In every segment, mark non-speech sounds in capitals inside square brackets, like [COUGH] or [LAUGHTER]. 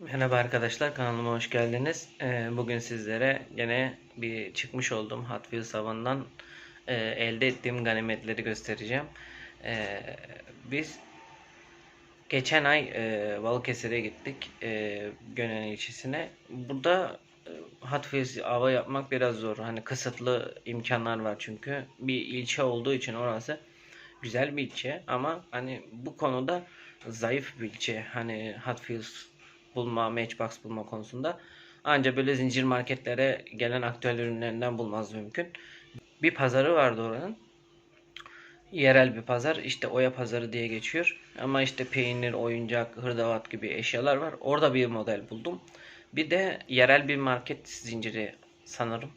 Merhaba arkadaşlar kanalıma hoş geldiniz. Ee, bugün sizlere yine bir çıkmış olduğum Hot Wheels avından e, elde ettiğim ganimetleri göstereceğim. Ee, biz geçen ay e, Balıkesir'e gittik e, Gönen ilçesine. Burada Hot Wheels ava yapmak biraz zor. Hani kısıtlı imkanlar var çünkü. Bir ilçe olduğu için orası güzel bir ilçe ama hani bu konuda zayıf bir ilçe. Hani Hot Wheels bulma, Matchbox bulma konusunda. Ancak böyle zincir marketlere gelen aktüel ürünlerinden bulmaz mümkün. Bir pazarı vardı oranın. Yerel bir pazar. işte Oya pazarı diye geçiyor. Ama işte peynir, oyuncak, hırdavat gibi eşyalar var. Orada bir model buldum. Bir de yerel bir market zinciri sanırım.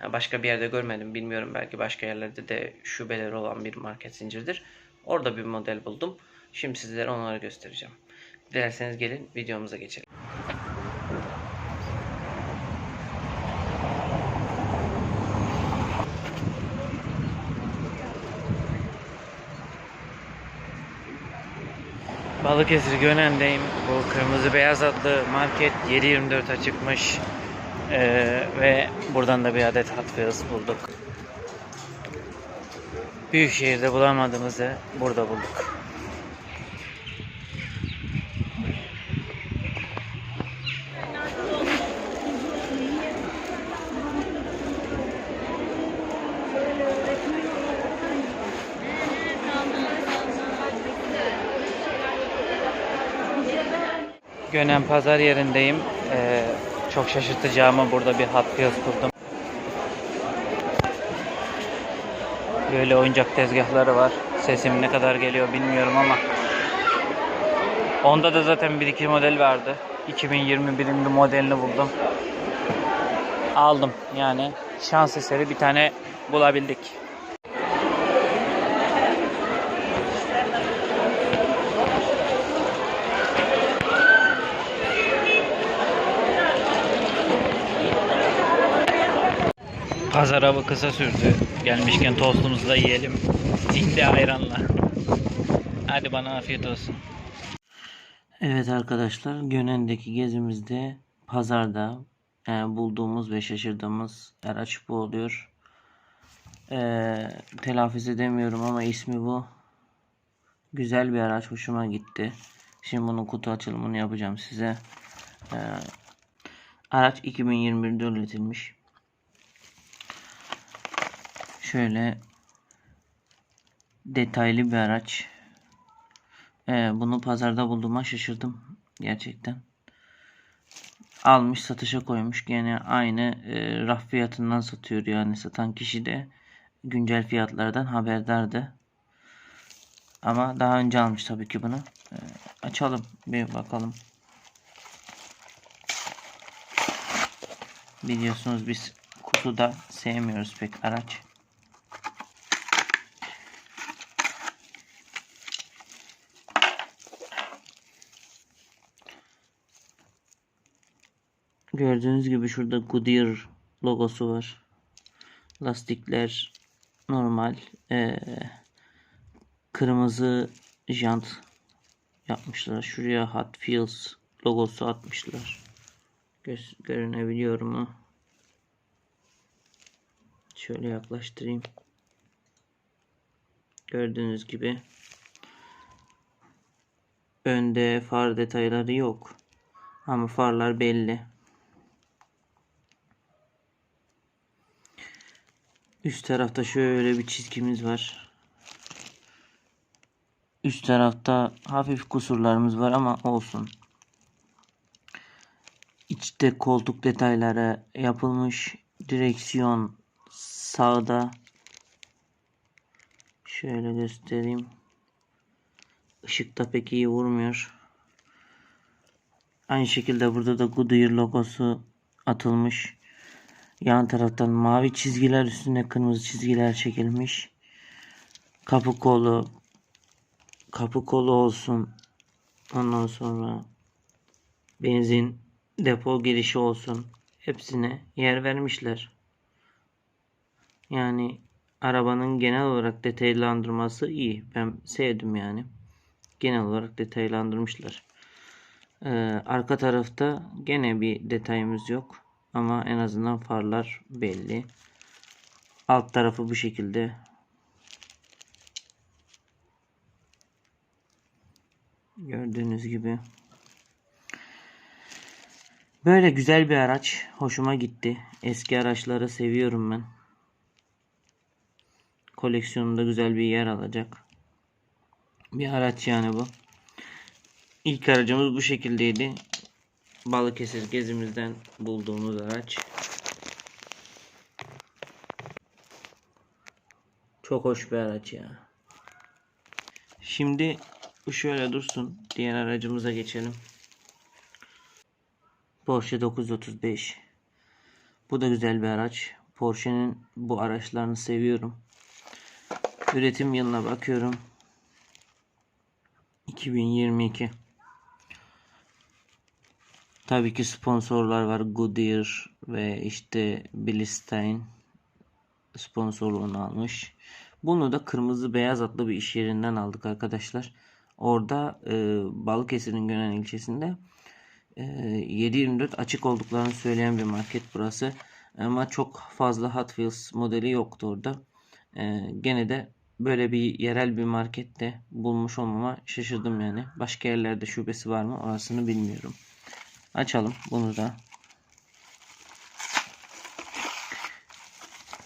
Yani başka bir yerde görmedim. Bilmiyorum belki başka yerlerde de şubeleri olan bir market zinciridir. Orada bir model buldum. Şimdi sizlere onları göstereceğim. Dilerseniz gelin videomuza geçelim. Balıkesir Gönen'deyim. Bu kırmızı beyaz adlı market 7.24 açıkmış. Ee, ve buradan da bir adet Hot Wheels bulduk. Büyük şehirde bulamadığımızı burada bulduk. Gönen pazar yerindeyim. Ee, çok şaşırtıcı ama burada bir Hot Wheels buldum. Böyle oyuncak tezgahları var. Sesim ne kadar geliyor bilmiyorum ama. Onda da zaten bir iki model vardı. 2021'in bir modelini buldum. Aldım yani şans eseri bir tane bulabildik. Pazar avı kısa sürdü. Gelmişken tostumuzu da yiyelim. Zinde ayranla. Hadi bana afiyet olsun. Evet arkadaşlar Gönen'deki gezimizde pazarda e, bulduğumuz ve şaşırdığımız araç bu oluyor. E, telaffuz edemiyorum ama ismi bu. Güzel bir araç hoşuma gitti. Şimdi bunun kutu açılımını yapacağım size. E, araç 2021'de üretilmiş. Şöyle detaylı bir araç. Ee, bunu pazarda bulduğuma şaşırdım gerçekten. Almış satışa koymuş gene aynı e, raf fiyatından satıyor yani satan kişi de güncel fiyatlardan haberdardı. Ama daha önce almış tabii ki bunu. Ee, açalım bir bakalım. Biliyorsunuz biz kutuda sevmiyoruz pek araç. Gördüğünüz gibi şurada Goodyear logosu var. Lastikler normal. Ee, kırmızı jant yapmışlar. Şuraya Hot Wheels logosu atmışlar. Göz görünebiliyor mu? Şöyle yaklaştırayım. Gördüğünüz gibi önde far detayları yok. Ama farlar belli. Üst tarafta şöyle bir çizgimiz var. Üst tarafta hafif kusurlarımız var ama olsun. İçte koltuk detayları yapılmış. Direksiyon sağda. Şöyle göstereyim. Işıkta pek iyi vurmuyor. Aynı şekilde burada da Goodyear logosu atılmış. Yan taraftan mavi çizgiler üstüne kırmızı çizgiler çekilmiş. Kapı kolu kapı kolu olsun. Ondan sonra benzin depo girişi olsun. Hepsine yer vermişler. Yani arabanın genel olarak detaylandırması iyi. Ben sevdim yani. Genel olarak detaylandırmışlar. Ee, arka tarafta gene bir detayımız yok. Ama en azından farlar belli. Alt tarafı bu şekilde. Gördüğünüz gibi. Böyle güzel bir araç. Hoşuma gitti. Eski araçları seviyorum ben. Koleksiyonumda güzel bir yer alacak. Bir araç yani bu. İlk aracımız bu şekildeydi. Balıkesir gezimizden bulduğumuz araç. Çok hoş bir araç ya. Şimdi bu şöyle dursun. Diğer aracımıza geçelim. Porsche 935. Bu da güzel bir araç. Porsche'nin bu araçlarını seviyorum. Üretim yılına bakıyorum. 2022. Tabii ki sponsorlar var. Goodyear ve işte Bilstein sponsorluğunu almış. Bunu da kırmızı beyaz adlı bir iş yerinden aldık arkadaşlar. Orada e, Balıkesir'in Gönen ilçesinde e, 7/24 açık olduklarını söyleyen bir market burası. Ama çok fazla Hot Wheels modeli yoktu orada. E, gene de böyle bir yerel bir markette bulmuş olmama şaşırdım yani. Başka yerlerde şubesi var mı orasını bilmiyorum. Açalım bunu da.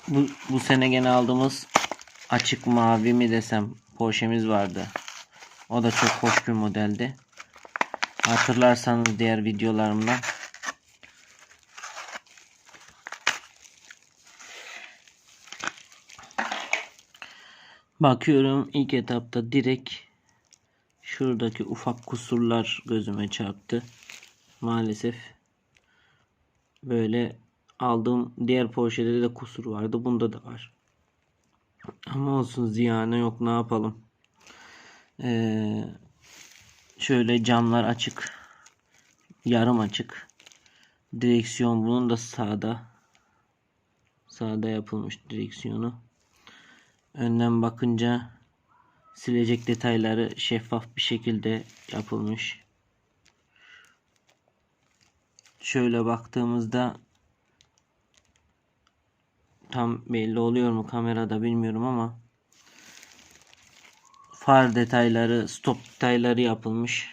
Bu, bu sene gene aldığımız açık mavi mi desem Porsche'miz vardı. O da çok hoş bir modeldi. Hatırlarsanız diğer videolarımda Bakıyorum ilk etapta direkt şuradaki ufak kusurlar gözüme çarptı. Maalesef böyle aldığım diğer Porsche'de de kusur vardı. Bunda da var. Ama olsun ziyanı yok ne yapalım. Ee, şöyle camlar açık. Yarım açık. Direksiyon bunun da sağda. Sağda yapılmış direksiyonu. Önden bakınca silecek detayları şeffaf bir şekilde yapılmış. Şöyle baktığımızda tam belli oluyor mu kamerada bilmiyorum ama far detayları, stop detayları yapılmış.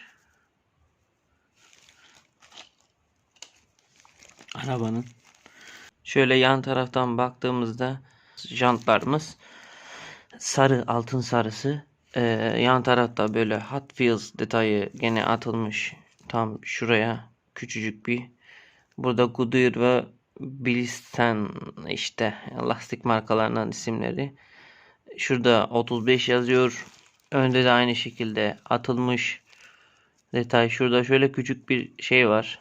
Arabanın. Şöyle yan taraftan baktığımızda jantlarımız sarı, altın sarısı. Ee, yan tarafta böyle Hot Wheels detayı gene atılmış. Tam şuraya küçücük bir. Burada Goodyear ve Bilstein işte lastik markalarının isimleri. Şurada 35 yazıyor. Önde de aynı şekilde atılmış detay. Şurada şöyle küçük bir şey var.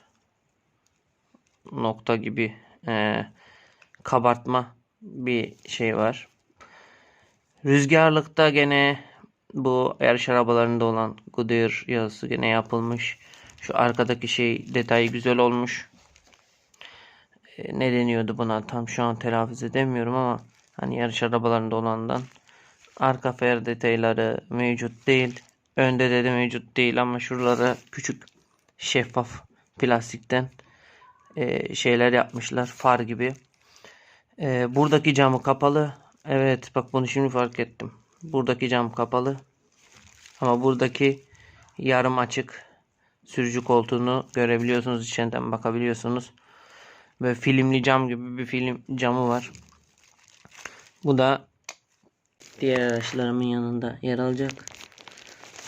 Nokta gibi e, kabartma bir şey var. Rüzgarlıkta gene bu yarış arabalarında olan Goodyear yazısı gene yapılmış. Şu arkadaki şey detayı güzel olmuş. E, ne deniyordu buna tam şu an telaffuz edemiyorum ama hani yarış arabalarında olandan arka fer detayları mevcut değil. Önde de, de mevcut değil ama şuralara küçük şeffaf plastikten e, şeyler yapmışlar far gibi. E, buradaki camı kapalı. Evet bak bunu şimdi fark ettim. Buradaki cam kapalı. Ama buradaki yarım açık sürücü koltuğunu görebiliyorsunuz. içinden bakabiliyorsunuz. Böyle filmli cam gibi bir film camı var. Bu da diğer araçlarımın yanında yer alacak.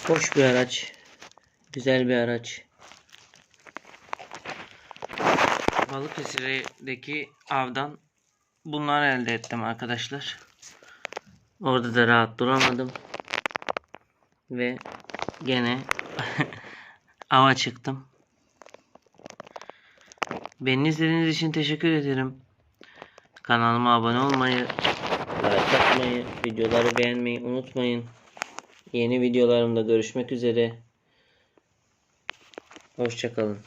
Hoş bir araç. Güzel bir araç. Balıkesir'deki avdan bunları elde ettim arkadaşlar. Orada da rahat duramadım. Ve gene [LAUGHS] ava çıktım. Beni izlediğiniz için teşekkür ederim. Kanalıma abone olmayı, like atmayı, videoları beğenmeyi unutmayın. Yeni videolarımda görüşmek üzere. Hoşçakalın.